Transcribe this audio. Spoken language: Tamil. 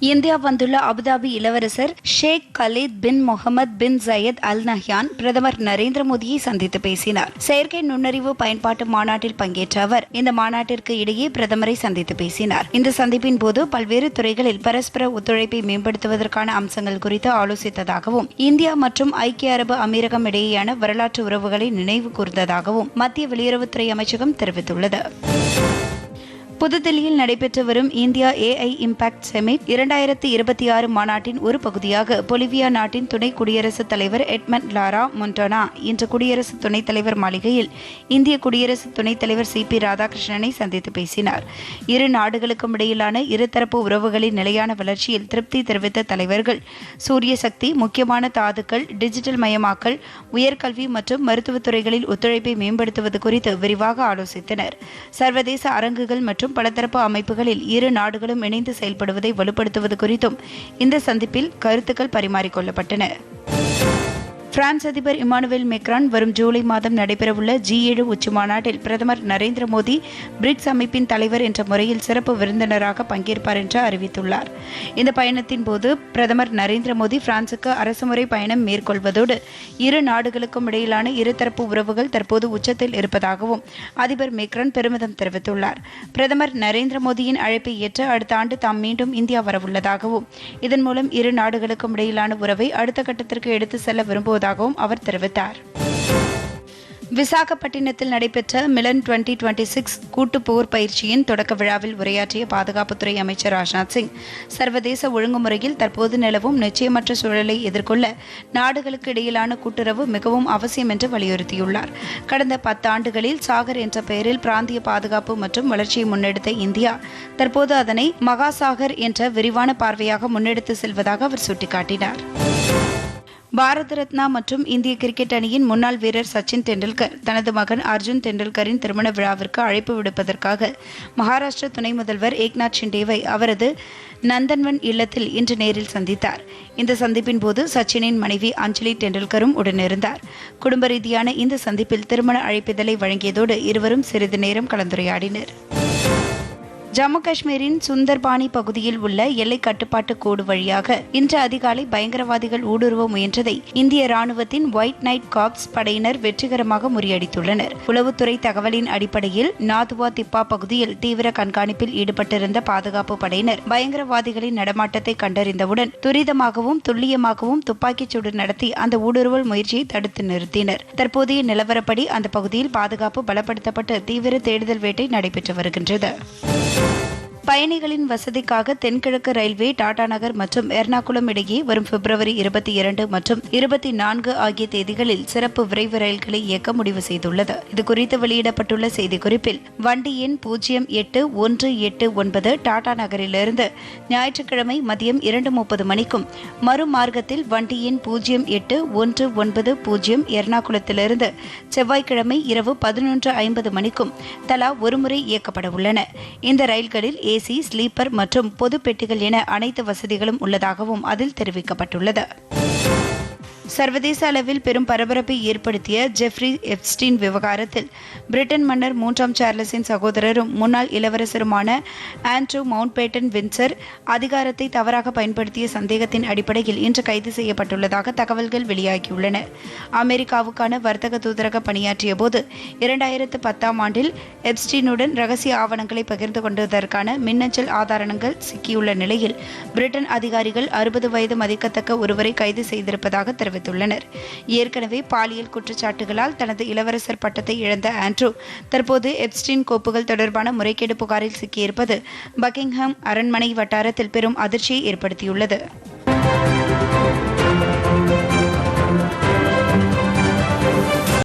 இந்தியா வந்துள்ள அபுதாபி இளவரசர் Sheikh Khalid bin Mohamed bin Zayed Al Nahyan பிரதமர் நரேந்திர மோடியை சந்தித்து பேசினார். செயற்கை நுண்ணறிவு பயன்பாட்டு மாநாட்டில் பங்கேற்ற அவர் இந்த மாநாட்டிற்கு இடையே பிரதமரை சந்தித்து பேசினார். இந்த சந்திப்பின் போது பல்வேறு துறைகளில் பரஸ்பர ஒத்துழைப்பை மேம்படுத்துவதற்கான அம்சங்கள் குறித்து ஆலோசித்ததாகவும் இந்தியா மற்றும் ஐக்கிய அரபு அமீரகம் இடையேயான வரலாற்று உறவுகளை நினைவு கூர்ந்ததாகவும் மத்திய வெளியுறவுத்துறை அமைச்சகம் தெரிவித்துள்ளது. புதுதில்லியில் நடைபெற்று வரும் இந்தியா ஏஐ இம்பாக்ட் செமிட் இரண்டாயிரத்தி இருபத்தி ஆறு மாநாட்டின் ஒரு பகுதியாக பொலிவியா நாட்டின் துணை குடியரசுத் தலைவர் எட்மண்ட் லாரா மொன்டோனா இன்று குடியரசு துணைத் தலைவர் மாளிகையில் இந்திய குடியரசு துணைத் தலைவர் சி பி ராதாகிருஷ்ணனை சந்தித்து பேசினார். இரு நாடுகளுக்கும் இடையிலான இருதரப்பு உறவுகளின் நிலையான வளர்ச்சியில் திருப்தி தெரிவித்த தலைவர்கள் சூரிய சக்தி முக்கியமான தாதுக்கள் டிஜிட்டல் மயமாக்கல் உயர்கல்வி மற்றும் மருத்துவத் துறைகளில் ஒத்துழைப்பை மேம்படுத்துவது குறித்து விரிவாக ஆலோசித்தனர். சர்வதேச அரங்குகள் மற்றும் மற்றும் பலதரப்பு அமைப்புகளில் இரு நாடுகளும் இணைந்து செயல்படுவதை வலுப்படுத்துவது குறித்தும் இந்த சந்திப்பில் கருத்துக்கள் பரிமாறிக்கொள்ளப்பட்டன. பிரான்ஸ் அதிபர் இமானுவேல் மெக்ரான் வரும் ஜூலை மாதம் நடைபெறவுள்ள ஜி ஏழு உச்சி மாநாட்டில் பிரதமர் நரேந்திர மோடி பிரிக்ஸ் அமைப்பின் தலைவர் என்ற முறையில் சிறப்பு விருந்தினராக பங்கேற்பார் என்று அறிவித்துள்ளார். இந்த பயணத்தின் போது பிரதமர் நரேந்திர மோடி பிரான்சுக்கு அரசுமுறை பயணம் மேற்கொள்வதோடு இரு நாடுகளுக்கும் இடையிலான இருதரப்பு உறவுகள் தற்போது உச்சத்தில் இருப்பதாகவும் அதிபர் மெக்ரான் பெருமிதம் தெரிவித்துள்ளார். பிரதமர் நரேந்திர மோடியின் அழைப்பை ஏற்று அடுத்த ஆண்டு தாம் மீண்டும் இந்தியா வரவுள்ளதாகவும் இதன் மூலம் இரு நாடுகளுக்கும் இடையிலான உறவை அடுத்த கட்டத்திற்கு எடுத்து செல்ல விரும்புவது வருவதாகவும் அவர் தெரிவித்தார். விசாகப்பட்டினத்தில் நடைபெற்ற மிலன் டுவெண்டி டுவெண்டி சிக்ஸ் கூட்டு போர் பயிற்சியின் தொடக்க விழாவில் உரையாற்றிய பாதுகாப்புத்துறை அமைச்சர் ராஜ்நாத் சிங் சர்வதேச ஒழுங்குமுறையில் தற்போது நிலவும் நிச்சயமற்ற சூழலை எதிர்கொள்ள நாடுகளுக்கு இடையிலான கூட்டுறவு மிகவும் அவசியம் என்று வலியுறுத்தியுள்ளார். கடந்த பத்தாண்டுகளில் சாகர் என்ற பெயரில் பிராந்திய பாதுகாப்பு மற்றும் வளர்ச்சியை முன்னெடுத்த இந்தியா தற்போது அதனை மகாசாகர் என்ற விரிவான பார்வையாக முன்னெடுத்து செல்வதாக அவர் சுட்டிக்காட்டினார். பாரத ரத்னா மற்றும் இந்திய கிரிக்கெட் அணியின் முன்னாள் வீரர் சச்சின் டெண்டுல்கர் தனது மகன் அர்ஜுன் டெண்டுல்கரின் திருமண விழாவிற்கு அழைப்பு விடுப்பதற்காக மகாராஷ்டிர துணை முதல்வர் ஏக்நாத் ஷிண்டேவை அவரது நந்தன்வன் இல்லத்தில் இன்று நேரில் சந்தித்தார். இந்த சந்திப்பின் போது சச்சினின் மனைவி அஞ்சலி டெண்டுல்கரும் உடனிருந்தார். குடும்ப ரீதியான இந்த சந்திப்பில் திருமண அழைப்பிதழை வழங்கியதோடு இருவரும் சிறிது நேரம் கலந்துரையாடினர். ஜம்மு காஷ்மீரின் சுந்தர்பானி பகுதியில் உள்ள எல்லை கட்டுப்பாட்டு கோடு வழியாக இன்று அதிகாலை பயங்கரவாதிகள் ஊடுருவ முயன்றதை இந்திய ராணுவத்தின் ஒயிட் நைட் காப்ஸ் படையினர் வெற்றிகரமாக முறியடித்துள்ளனர். உளவுத்துறை தகவலின் அடிப்படையில் நாதுவா திப்பா பகுதியில் தீவிர கண்காணிப்பில் ஈடுபட்டிருந்த பாதுகாப்பு படையினர் பயங்கரவாதிகளின் நடமாட்டத்தை கண்டறிந்தவுடன் துரிதமாகவும் துல்லியமாகவும் துப்பாக்கிச் சூடு நடத்தி அந்த ஊடுருவல் முயற்சியை தடுத்து நிறுத்தினர். தற்போதைய நிலவரப்படி அந்த பகுதியில் பாதுகாப்பு பலப்படுத்தப்பட்டு தீவிர தேடுதல் வேட்டை நடைபெற்று வருகின்றது. 想。பயணிகளின் வசதிக்காக தென்கிழக்கு ரயில்வே டாடா நகர் மற்றும் எர்ணாகுளம் இடையே வரும் பிப்ரவரி இருபத்தி இரண்டு மற்றும் இருபத்தி நான்கு ஆகிய தேதிகளில் சிறப்பு விரைவு ரயில்களை இயக்க முடிவு செய்துள்ளது. இதுகுறித்து வெளியிடப்பட்டுள்ள செய்திக்குறிப்பில் வண்டி எண் பூஜ்ஜியம் எட்டு ஒன்று எட்டு ஒன்பது டாடா நகரிலிருந்து ஞாயிற்றுக்கிழமை மதியம் இரண்டு முப்பது மணிக்கும் மறுமார்க்கத்தில் வண்டி எண் பூஜ்ஜியம் எட்டு ஒன்று ஒன்பது பூஜ்ஜியம் எர்ணாகுளத்திலிருந்து செவ்வாய்க்கிழமை இரவு பதினொன்று ஐம்பது மணிக்கும் தலா ஒருமுறை இயக்கப்பட உள்ளன. இந்த ரயில்களில் ஏசி ஸ்லீப்பர் மற்றும் பொது பெட்டிகள் என அனைத்து வசதிகளும் உள்ளதாகவும் அதில் தெரிவிக்கப்பட்டுள்ளது. சர்வதேச அளவில் பெரும் பரபரப்பை ஏற்படுத்திய ஜெஃப்ரி எப்ஸ்டீன் விவகாரத்தில் பிரிட்டன் மன்னர் மூன்றாம் சார்லஸின் சகோதரரும் முன்னாள் இளவரசருமான ஆண்ட்ரூ மவுண்ட் பேட்டன் வின்சர் அதிகாரத்தை தவறாக பயன்படுத்திய சந்தேகத்தின் அடிப்படையில் இன்று கைது செய்யப்பட்டுள்ளதாக தகவல்கள் வெளியாகியுள்ளன. அமெரிக்காவுக்கான வர்த்தக தூதரக பணியாற்றிய போது இரண்டாயிரத்து பத்தாம் ஆண்டில் எப்ஸ்டீனுடன் ரகசிய ஆவணங்களை பகிர்ந்து கொண்டதற்கான மின்னஞ்சல் ஆதாரங்கள் சிக்கியுள்ள நிலையில் பிரிட்டன் அதிகாரிகள் அறுபது வயது மதிக்கத்தக்க ஒருவரை கைது செய்திருப்பதாக தெரிவித்தார் தெரிவித்துள்ளனர். ஏற்கனவே பாலியல் குற்றச்சாட்டுகளால் தனது இளவரசர் பட்டத்தை இழந்த ஆண்ட்ரூ தற்போது எப்ஸ்டின் கோப்புகள் தொடர்பான முறைகேடு புகாரில் சிக்கியிருப்பது பக்கிங்ஹாம் அரண்மனை வட்டாரத்தில் பெரும் அதிர்ச்சியை ஏற்படுத்தியுள்ளது.